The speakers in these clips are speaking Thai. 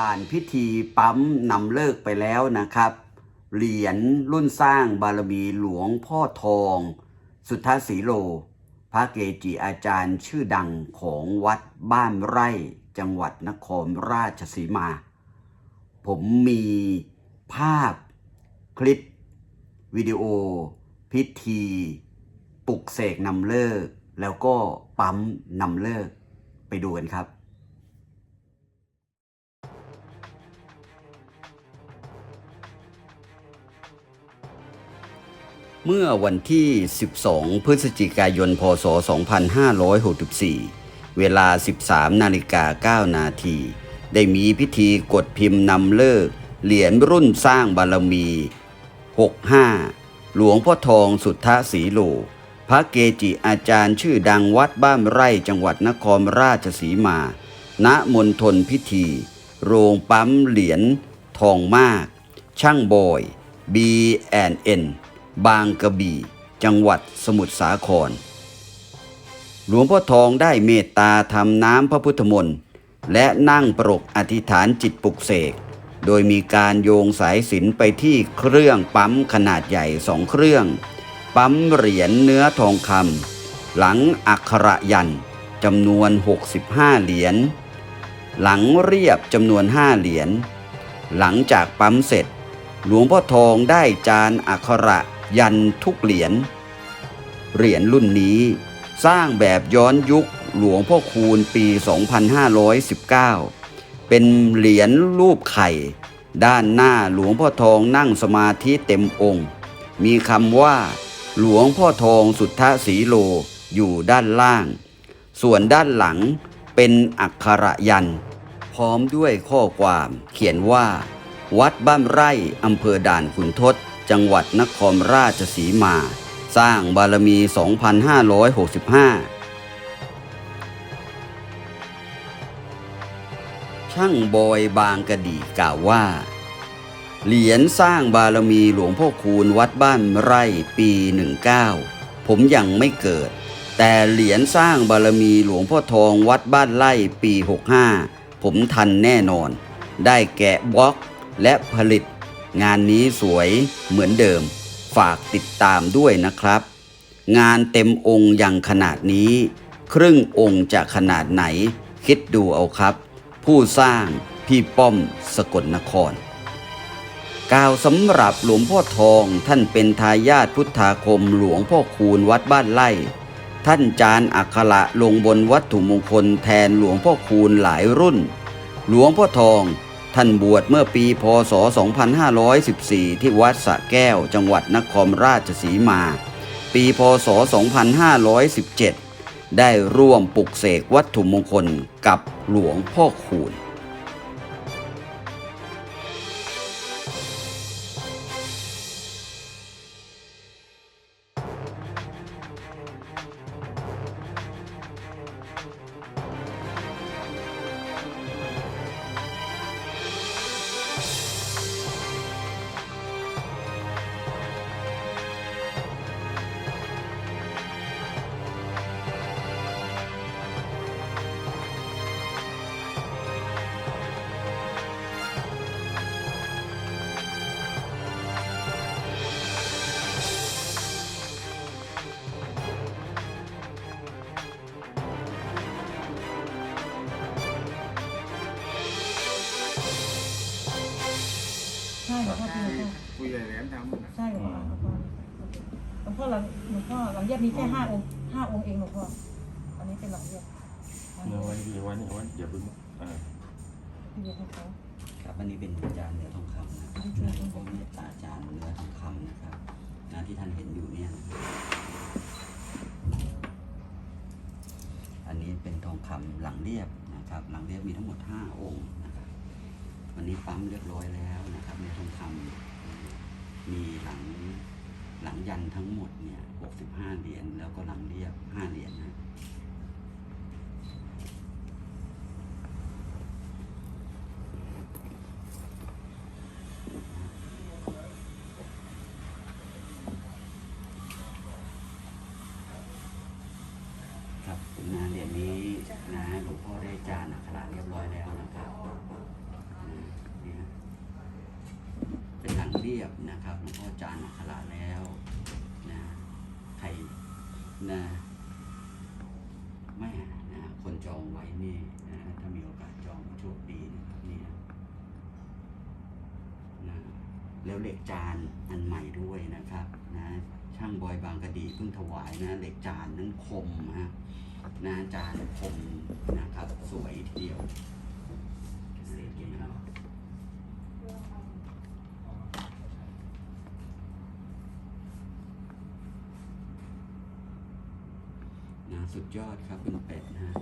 ผ่านพิธีปั๊มนำเลิกไปแล้วนะครับ เหรียญรุ่นสร้างบารมีหลวงพ่อทอง สุทธสีโล พระเกจิอาจารย์ชื่อดังของวัดบ้านไร่จังหวัดนครราชสีมา ผมมีภาพคลิป วิดีโอ พิธีปลุกเสกนำเลิก แล้วก็ปั๊มนำเลิกไปดูกันครับ เมื่อวันที่ 12 พฤศจิกายน พศ 2564 เวลา 13 นาฬิกา 9 นาที ได้มีพิธีกดพิมพ์นำเลิก เหรียญรุ่นสร้างบารมี 65 หลวงพ่อทองสุทธสีโล พระเกจิอาจารย์ชื่อดังวัดบ้านไร่จังหวัดนครราชสีมา ณ มณฑลพิธี โรงปั๊มเหรียญทองมาก ช่างบอย B&N บางกระบี่ จังหวัดสมุทรสาคร หลวงพ่อทองได้เมตตาทำน้ำพระพุทธมนต์และนั่งปรกอธิษฐานจิตปลุกเสก โดยมีการโยงสายสินไปที่เครื่องปั๊มขนาดใหญ่สองเครื่อง ปั๊มเหรียญเนื้อทองคำหลังอักขระยันจำนวน 65 เหรียญหลังเรียบจำนวน 5 เหรียญหลังจากปั๊มเสร็จ หลวงพ่อทองได้จานอักขระ ยันทุกเหรียญ เหรียญรุ่นนี้สร้างแบบย้อนยุคหลวงพ่อคูณปี 2519 เป็นเหรียญรูปไข่ ด้านหน้าหลวงพ่อทองนั่งสมาธิเต็มองค์ มีคำว่า หลวงพ่อทองสุทธสีโลอยู่ด้านล่าง ส่วนด้านหลังเป็นอักขระยัน พร้อมด้วยข้อความเขียนว่า วัดบ้านไร่อำเภอด่านขุนทด จังหวัดนครราชสีมา สร้างบารมี 2565 ช่างบอยบางกะดีกล่าวว่า เหรียญสร้างบารมีหลวงพ่อคูณวัดบ้านไร่ปี 19 ผมยังไม่เกิด แต่เหรียญสร้างบารมีหลวงพ่อทองวัดบ้านไร่ปี 65 ผมทันแน่นอน ได้แกะบล็อกและผลิต งานนี้สวยเหมือนเดิม ฝากติดตามด้วยนะครับ งานเต็มองค์อย่างขนาดนี้ ครึ่งองค์จะขนาดไหน คิดดูเอาครับ ผู้สร้างพี่ป้อมสกลนครกล่าวสำหรับหลวงพ่อทองท่านเป็นทายาทพุทธาคมหลวงพ่อคูณวัดบ้านไร่ ท่านจานอักขระลงบนวัตถุมงคลแทนหลวงพ่อคูณหลายรุ่น หลวงพ่อทอง ท่านบวชเมื่อปีพศ 2514 ที่วัดสะแก้วจังหวัดนครราชสีมา ปีพศ 2517 ได้ร่วมปลุกเสกวัตถุมงคลกับหลวงพ่อคูณ พ่อหลังหลวงพ่อหลังเยียบมีแค่ห้าองค์ห้าองค์เองหลวงพ่ออันนี้เป็นหลังเยียบเดี๋ยววันนี้วันนี้วันอย่าเพิ่งเออที่เรียนให้เขาครับอันนี้เป็นจานเนื้อทองคำนะครับไม่ใช่ของเมตตาจานเนื้อทองคำนะครับ งานที่ท่านเห็นอยู่เนี่ยอันนี้เป็นทองคำหลังเรียบนะครับ หลังเรียบมีทั้งหมด 5 องค์นะครับวันนี้ปั๊มเรียบร้อยแล้วนะครับในทองคำมีหลัง หลังยันทั้งหมดเนี่ย65เหรียญแล้วก็หลังเรียบ5เหรียญนะนเหรียญนี้นะหลวงพ่อได้จานอักระเรียบร้อยแล้วนะครับเป็นหลังเรียบนะครับหลวงพ่อจานอัคระแล้ว นะแม่นะคนจองไว้นี่นะถ้ามีโอกาสจองโชคดีนะครับนี่นะแล้วเหล็กจานอันใหม่ด้วยนะครับนะช่างบอยบางกะดีเพิ่งถวายนะเหล็กจานนั้นคมฮะนะจานคมนะครับสวยทีเดียว เศษกินแล้ว นะ สุดยอดครับคุณเป็ดนะฮะ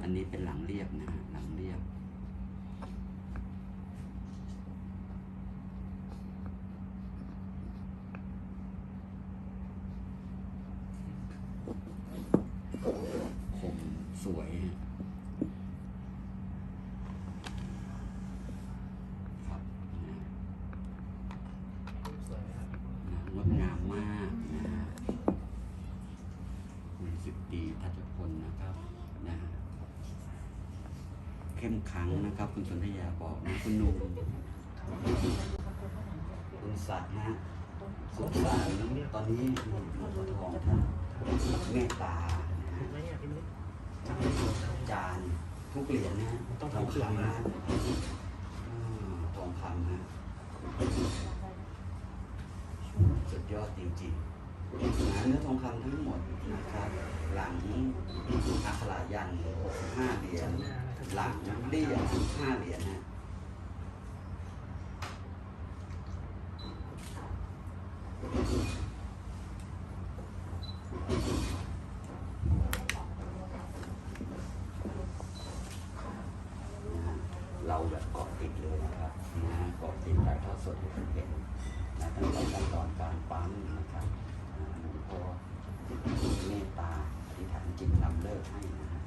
อันนี้เป็นหลังเรียบนะฮะหลังเรียบ คมสวยฮะครับนะ สวยไหมครับ นะงดงามมากนะฮะคุณสิบดีทัชพลนะครับนะฮะ เข้มขังนะครับ คุณสนธยาบอกนะคุณหนุ่มคุณสัตว์นะสงสารตอนนี้หลวงพ่อทองท่านเมตตานะฮะไม่เนี่ยพี่นุ้ยจานทุกเหรียญนะต้องทองทำเครื่องคำนะทองคำนะสุดยอดจริงๆ เนื้อทองคำทั้งหมดนะครับ หลังอัครายัน65เหรียญหลังเลี่ยม5เหรียญนะนะเราแบบเกาะติดเลยนะครับนะเกาะติดถ่ายทอดสดให้คุณเห็นนะตั้งแต่ขั้นตอนการปั๊มนะครับ นะหลวเมตตาอธิษฐานจิตนำเลิกให้นะฮะ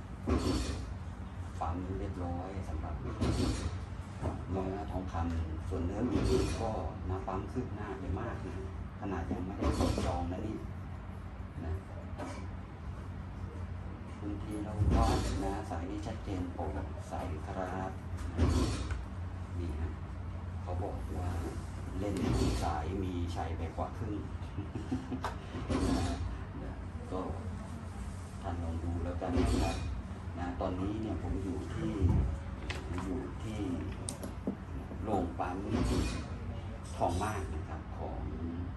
ปั๊มเรียบร้อยสำหรับเนื้อทองคำส่วนเนื้ออื่นก็มาปั๊มขึ้นหน้าไปมากนะขนาดยังไม่ได้จองนะนี่นะคุณทีเราวัดนะสายนี้ชัดเจนโปร่งใสครับนี่ฮะเขาบอกว่าเล่นสายมีชัยไปกว่าครึ่ง ก็ท่านลองดูแล้วกันนะครับนะตอนนี้เนี่ยผมอยู่ที่อยู่ที่โรงปั๊มทองมากนะครับของ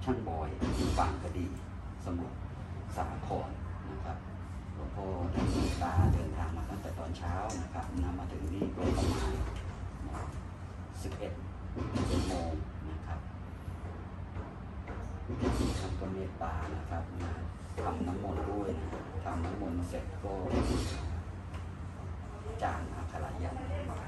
ช่างบอยบางกะดีสมุทรสาครนะครับหลวงพ่อท่านเมตตาเดินทางมาตั้งแต่ตอนเช้านะครับนำมาถึงนี่ก็ประมาณ11โมงนะครับ ท่านก็เมตตานะครับมาทำน้ำมนต์ด้วยนะทำน้ำมนต์เสร็จก็จานอัครายันมา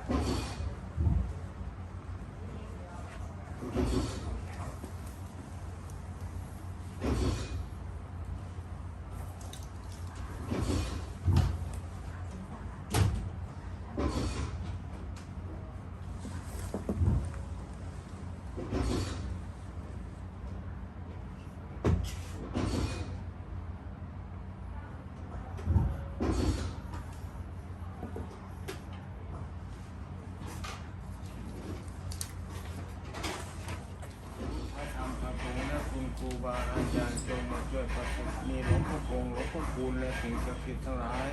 พระธรรมพระสงฆ์และ ครูบาอาจารย์จงมาช่วยประสบมีหลวงพ่อคงหลวงพ่อคูณและสิ่งศักดิ์สิทธิ์ทั้งหลาย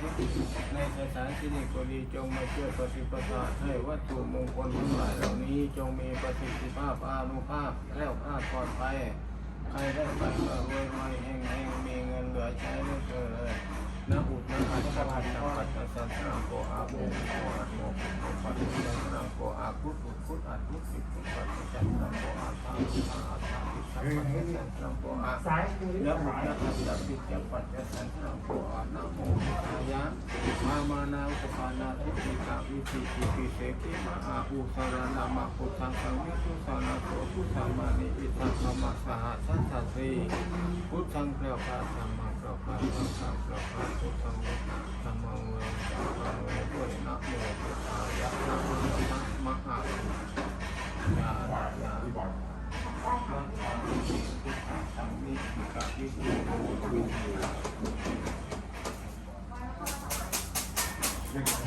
ในสถานที่นี้ก็ดีจงมาช่วยประสิปทาให้วัตถุมงคลทั้งหลายเหล่านี้จงมีประสิทธิภาพอานุภาพแล้วภาพปลอดภัยใครได้ไปก็รวยรวยแห่งแห่งมีเงินเหลือใช้ได้เกิน นะอุดนะอัตตะพันธ์ปัจจัสสะนะโกอาโมโกอาโมปัจจัสสะนะโกอาพุทธุพุทธอัตพุทธิพุทธปัจจัสสะนะโกอาทาวิทาอาทาวิสัพปัจจัสสะนะโกอาซ้ายมือนะโมนะอัตตะปิจปัจจัสสะนะโกอานะโมพุทธายะมามานาอุปปานาทิติกาวิธิติปิเสกิมาอาอุสารนามาพุทธังสังวิสุสานาโสพุทธังมานิอิทังธรรมสหสัทธาสีพุทธังแปลว่าธรรมะ สัพพะสัพพะสัพพะพุทธังธัมมังเวสัพพะด้มพุทายะนะโมาญามังคังสิพุทธังธัมกะวิสุทธิวิสุทธิ